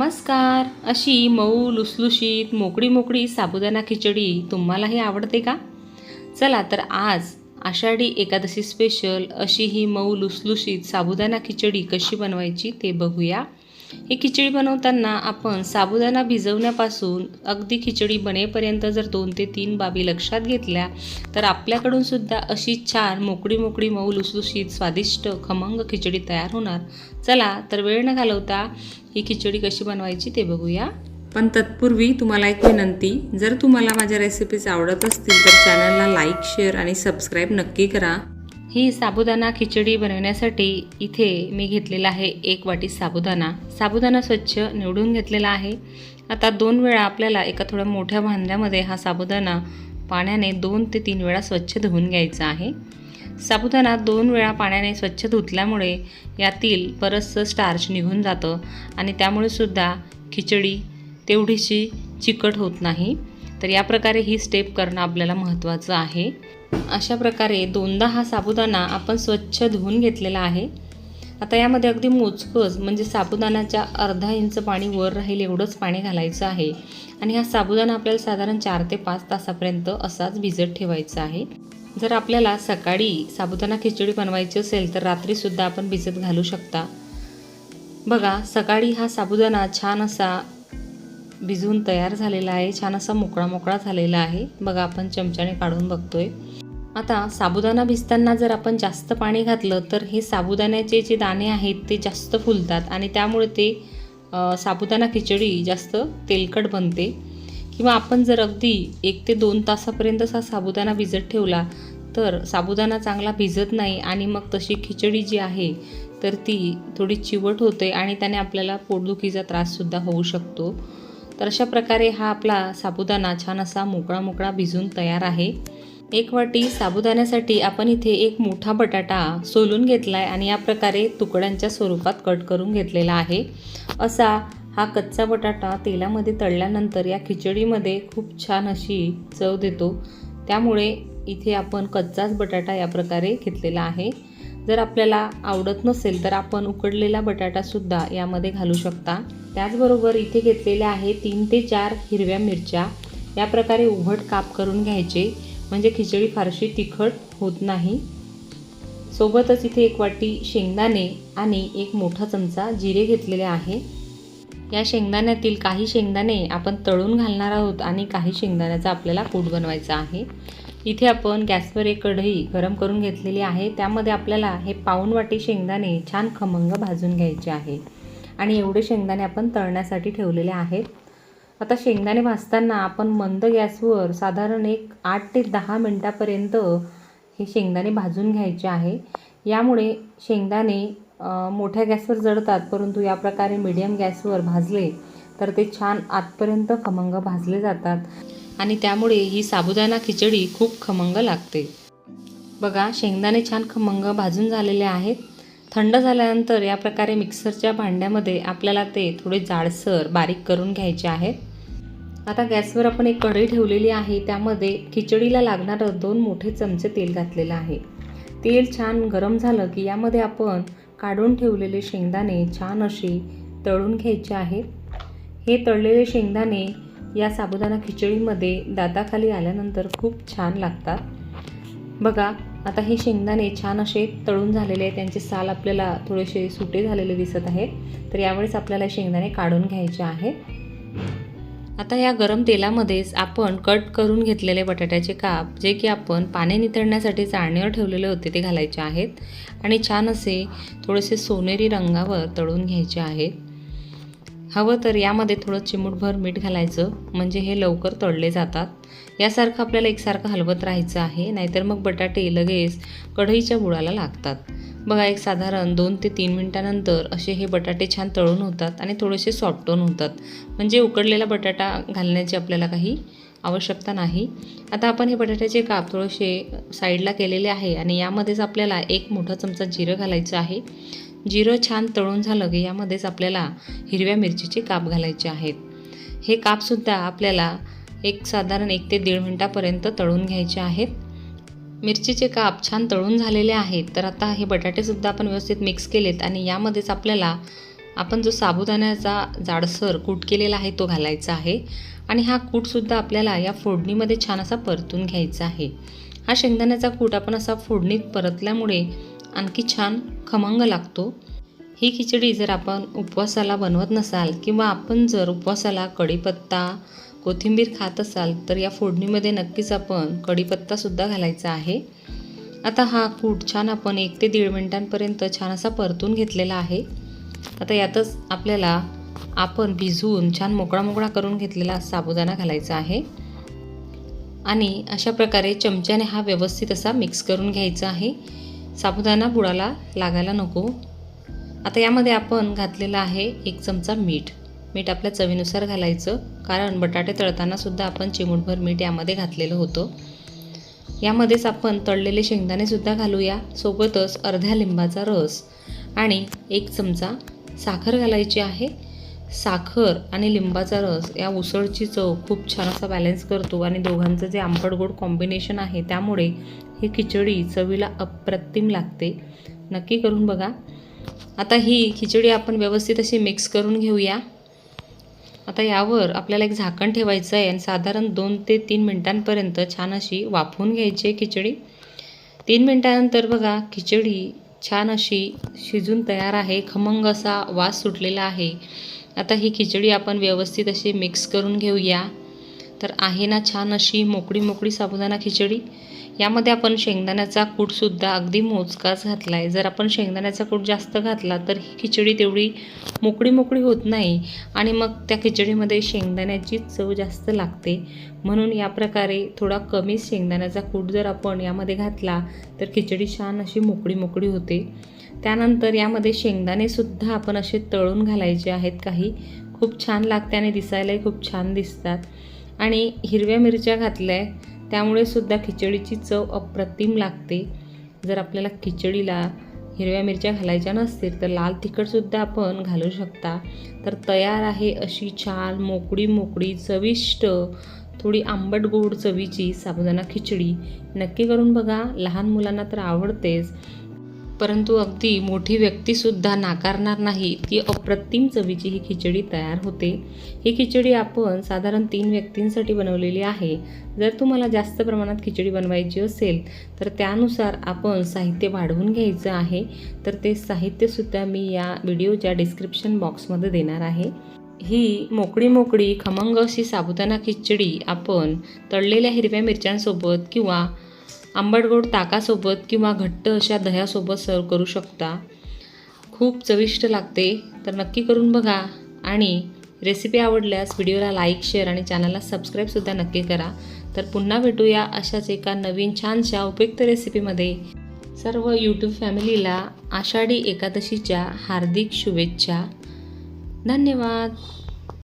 नमस्कार. अशी मऊ लुसलुशीत मोकळी मोकळी साबुदाणा खिचडी तुम्हालाही आवडते का? चला तर आज आषाढी एकादशी स्पेशल अशी ही मऊ लुसलुशीत साबुदाणा खिचडी कशी बनवायची ते बघूया. ही खिचडी बनवताना आपण साबुदाणा भिजवण्यापासून अगदी खिचडी बनेपर्यंत जर दोन ते तीन बाबी लक्षात घेतल्या तर आपल्याकडून सुद्धा अशी छान मोकळी मोकळी मऊ लुसलुशीत स्वादिष्ट खमंग खिचडी तयार होणार. चला तर वेळ न घालवता ही खिचडी कशी बनवायची ते बघूया. पण तत्पूर्वी तुम्हाला एक विनंती जर तुम्हाला माझ्या रेसिपीज आवडत असतील तर चॅनलला लाईक शेअर आणि सबस्क्राईब नक्की करा. ही साबुदाणा खिचडी बनवण्यासाठी इथे मी घेतलेला आहे एक वाटी साबुदाणा. साबुदाणा स्वच्छ निवडून घेतलेला आहे. आता दोन वेळा आपल्याला एका थोड्या मोठ्या भांड्यामध्ये हा साबुदाणा पाण्याने दोन ते तीन वेळा स्वच्छ धुवून घ्यायचा आहे. साबुदाणा दोन वेळा पाण्याने स्वच्छ धुतल्यामुळे यातील बरंचसं स्टार्च निघून जातं आणि त्यामुळे सुद्धा खिचडी तेवढीशी चिकट होत नाही. तर या प्रकारे ही स्टेप करणं आपल्याला महत्त्वाचं आहे. अशा प्रकारे दोनदा हा साबुदाणा आपण स्वच्छ धुवून घेतलेला आहे. आता यामध्ये अगदी मोजकंच म्हणजे साबुदाण्याच्या अर्धा इंच पाणी वर राहील एवढंच पाणी घालायचं आहे. आणि हा साबुदाणा आपल्याला साधारण चार ते पाच तासापर्यंत असाच भिजत ठेवायचा आहे. जर आपल्याला सकाळी साबुदाणा खिचडी बनवायची असेल तर रात्रीसुद्धा आपण भिजत घालू शकता. बघा सकाळी हा साबुदाणा छान असा भिजवून तयार झालेला आहे छान असा मोकळा मोकळा झालेला आहे. बघा आपण चमच्याने काढून बघतोय. आता साबुदाणा भिजताना जर आपण जास्त पाणी घातलं तर हे साबुदाण्याचे जे दाणे आहेत ते जास्त फुलतात आणि त्यामुळे ते साबुदाणा खिचडी जास्त तेलकट बनते. किंवा आपण जर अगदी एक ते दोन तासापर्यंतचा साबुदाणा भिजत ठेवला तर साबुदाणा चांगला भिजत नाही आणि मग तशी खिचडी जी आहे तर ती थोडी चिवट होते आणि त्याने आपल्याला पोटदुखीचा त्राससुद्धा होऊ शकतो. तर अशा प्रकारे हा आपला साबुदाणा छान असा मोकळा मोकळा भिजून तयार आहे. एक वाटी साबुदाण्यासाठी आपण इथे एक मोठा बटाटा सोलून घेतला आहे आणि या प्रकारे तुकड्यांच्या स्वरूपात कट करून घेतलेला आहे. असा हा कच्चा बटाटा तेलामध्ये तळल्यानंतर या खिचडीमध्ये खूप छान अशी चव देतो. त्यामुळे इथे आपण कच्चाच बटाटा या प्रकारे घेतलेला आहे. जर आपल्याला आवडत नसेल तर आपण उकडलेला बटाटासुद्धा यामध्ये घालू शकता. त्याचबरोबर इथे घेतलेल्या आहे तीन ते चार हिरव्या मिरच्या. या प्रकारे उघड काप करून घ्यायचे. म्हणजे खिचडी फारशी तिखट होत नाही. सोबतच इथे एक वाटी शेंगदाणे आणि एक मोठा चमचा जिरे घेतलेले आहे. या शेंगदाण्यातील काही शेंगदाणे आपण तळून घालणार आहोत आणि काही शेंगदाण्याचा आपल्याला कूट बनवायचा आहे. इथे आपण गॅसवर एक कढई गरम करून घेतलेली आहे. त्यामध्ये आपल्याला हे पाऊण वाटी शेंगदाणे छान खमंग भाजून घ्यायचे आहे आणि एवढे शेंगदाणे आपण तळण्यासाठी ठेवलेले आहेत. आता शेंगदाणे भाजताना आपण मंद गॅसवर साधारण एक आठ ते दहा मिनटापर्यंत हे शेंगदाणे भाजून घ्यायचे आहे. यामुळे शेंगदाणे मोठ्या गॅसवर जळतात परंतु या प्रकारे मीडियम गॅसवर भाजले तर ते छान आतपर्यंत खमंग भाजले जातात आणि त्यामुळे ही साबुदाणा खिचडी खूप खमंग लागते. बघा शेंगदाणे छान खमंग भाजून झालेले आहेत. थंड झाल्यानंतर या प्रकारे मिक्सरच्या भांड्यामध्ये आपल्याला ते थोडे जाडसर बारीक करून घ्यायचे आहेत. आता गॅसवर आपण एक कढई ठेवलेली आहे त्यामध्ये खिचडीला लागणारं दोन मोठे चमचे तेल घातलेलं आहे. तेल छान गरम झालं की यामध्ये आपण काढून ठेवलेले शेंगदाणे छान असे तळून घ्यायचे आहेत. हे तळलेले शेंगदाणे या साबुदाणा खिचडीमध्ये दाताखाली आल्यानंतर खूप छान लागतात. बघा आता हे शेंगदाणे छान असे तळून झालेले आहेत. त्यांचे साल आपल्याला थोडेसे सुटे झालेले दिसत आहेत. तर यावेळेस आपल्याला शेंगदाणे काढून घ्यायचे आहेत. आता या गरम तेलामध्येच आपण कट करून घेतलेले बटाट्याचे काप जे की आपण पाणी नितळण्यासाठी चाळणीवर ठेवलेले होते ते घालायचे आहेत. आणि छान असे थोडेसे सोनेरी रंगावर तळून घ्यायचे आहेत. हवं तर यामध्ये थोडं चिमूटभर मीठ घालायचं म्हणजे हे लवकर तळले जातात. यासारखं आपल्याला एकसारखं हलवत राहायचं आहे नाहीतर मग बटाटे लगेच कढईच्या बुडाला लागतात. बघा एक साधारण दोन ते तीन मिनटानंतर असे हे बटाटे छान तळून होतात आणि थोडेसे सॉफ्टन होतात. म्हणजे उकडलेला बटाटा घालण्याची आपल्याला काही आवश्यकता नाही. आता आपण हे बटाट्याचे काप थोडेसे साईडला केलेले आहे आणि यामध्येच आपल्याला एक मोठा चमचा जिरं घालायचं आहे. जिरं छान तळून झालं की यामध्येच आपल्याला हिरव्या मिरचीचे काप घालायचे आहेत. हे कापसुद्धा आपल्याला एक साधारण एक ते दीड मिनटापर्यंत तळून घ्यायचे आहेत. मिरचीचे काप छान तळून झालेले आहेत तर आता हे बटाटेसुद्धा आपण व्यवस्थित मिक्स केलेत आणि यामध्येच आपल्याला आपण जो साबुदाण्याचा जाडसर कूट केलेला आहे तो घालायचा आहे आणि हा कूटसुद्धा आपल्याला या फोडणीमध्ये छान असा परतून घ्यायचा आहे. हा शेंगदाण्याचा कूट आपण असा फोडणीत परतल्यामुळे आणखी छान खमंग लागतो. ही खिचडी जर आपण उपवासाला बनवत नसाल किंवा आपण जर उपवासाला कढीपत्ता कोथिंबीर खात असाल तर या फोडणीमध्ये नक्कीच आपण कढीपत्तासुद्धा घालायचा आहे. आता हा कूट छान आपण एक ते दीड मिनटांपर्यंत छान असा परतून घेतलेला आहे. आता यातच आपल्याला आपण भिजवून छान मोकळा मोकळा करून घेतलेला साबुदाणा घालायचा आहे. आणि अशा प्रकारे चमच्याने हा व्यवस्थित असा मिक्स करून घ्यायचा आहे. साबुदाणा बुडाला लागायला नको. आता यामध्ये आपण घातलेला आहे एक चमचा मीठ. मीठ आपल्या चवीनुसार घालायचं. कारण बटाटे तळताना सुद्धा आपण चिमूटभर मीठ यामध्ये घातलेलं होतं. यामध्येच आपण तळलेले शेंगदाणेसुद्धा घालूया. सोबतच अर्ध्या लिंबाचा रस आणि एक चमचा साखर घालायची आहे. साखर आणि लिंबाचा रस या उसळची चव खूप छान असा बॅलन्स करतो आणि दोघांचं जे आंबट गोड कॉम्बिनेशन आहे त्यामुळे ही खिचडी चवीला अप्रतिम लागते. नक्की करून बघा. आता ही खिचडी आपण व्यवस्थित अशी मिक्स करून घेऊया. आता यावर आपल्याला एक झाकण ठेवायचं आहे आणि साधारण दोन ते तीन मिनटांपर्यंत छान अशी वाफवून घ्यायची आहे खिचडी. तीन मिनटानंतर बघा खिचडी छान अशी शिजून तयार आहे खमंग असा वास सुटलेला आहे. आता ही खिचडी आपण व्यवस्थित अशी मिक्स करून घेऊया. तर आहे ना छान अशी मोकळी मोकळी साबुदाणा खिचडी. यामध्ये आपण शेंगदाण्याचा कूटसुद्धा अगदी मोजकाच घातला आहे जर आपण शेंगदाण्याचा कूट जास्त घातला तर ही खिचडी तेवढी मोकळी मोकळी होत नाही आणि मग त्या खिचडीमध्ये शेंगदाण्याची चव जास्त लागते. म्हणून या प्रकारे थोडा कमी शेंगदाण्याचा कूट जर आपण यामध्ये घातला तर खिचडी छान अशी मोकळी मोकळी होते. त्यानंतर यामध्ये शेंगदाणेसुद्धा आपण असे तळून घालायचे आहेत काही. खूप छान लागते आणि दिसायलाही खूप छान दिसतात. आणि हिरव्या मिरच्या घातल्या आहे त्यामुळे सुद्धा खिचडीची चव अप्रतिम लागते. जर आपल्याला खिचडीला हिरव्या मिरच्या घालायच्या नसतील तर लाल तिखटसुद्धा आपण घालू शकता. तर तयार आहे अशी छान मोकळी मोकळी चविष्ट थोडी आंबट गोड चवीची साबुदाणा खिचडी. नक्की करून बघा लहान मुलांना तर आवडतेच. परंतु अगदी मोठी व्यक्तीसुद्धा नाकारणार नाही ती अप्रतिम चवीची ही खिचडी तयार होते. ही खिचडी आपण साधारण तीन व्यक्तींसाठी बनवलेली आहे. जर तुम्हाला जास्त प्रमाणात खिचडी बनवायची असेल तर त्यानुसार आपण साहित्य वाढवून घ्यायचं आहे. तर ते साहित्यसुद्धा मी या व्हिडिओच्या डिस्क्रिप्शन बॉक्समध्ये देणार आहे. ही मोकळी मोकळी खमंग अशी साबुदाणा खिचडी आपण तळलेल्या हिरव्या मिरच्यांसोबत किंवा आंबट गोड ताकासोबत किंवा घट्ट अशा दह्यासोबत सर्व करू शकता. खूप चविष्ट लागते तर नक्की करून बघा. आणि रेसिपी आवडल्यास व्हिडिओला लाईक शेअर आणि चॅनलला सबस्क्राईबसुद्धा नक्की करा. तर पुन्हा भेटूया अशाच एका नवीन छानशा उपयुक्त रेसिपीमध्ये सर्व यूट्यूब फॅमिलीला आषाढी एकादशीच्या हार्दिक शुभेच्छा. धन्यवाद.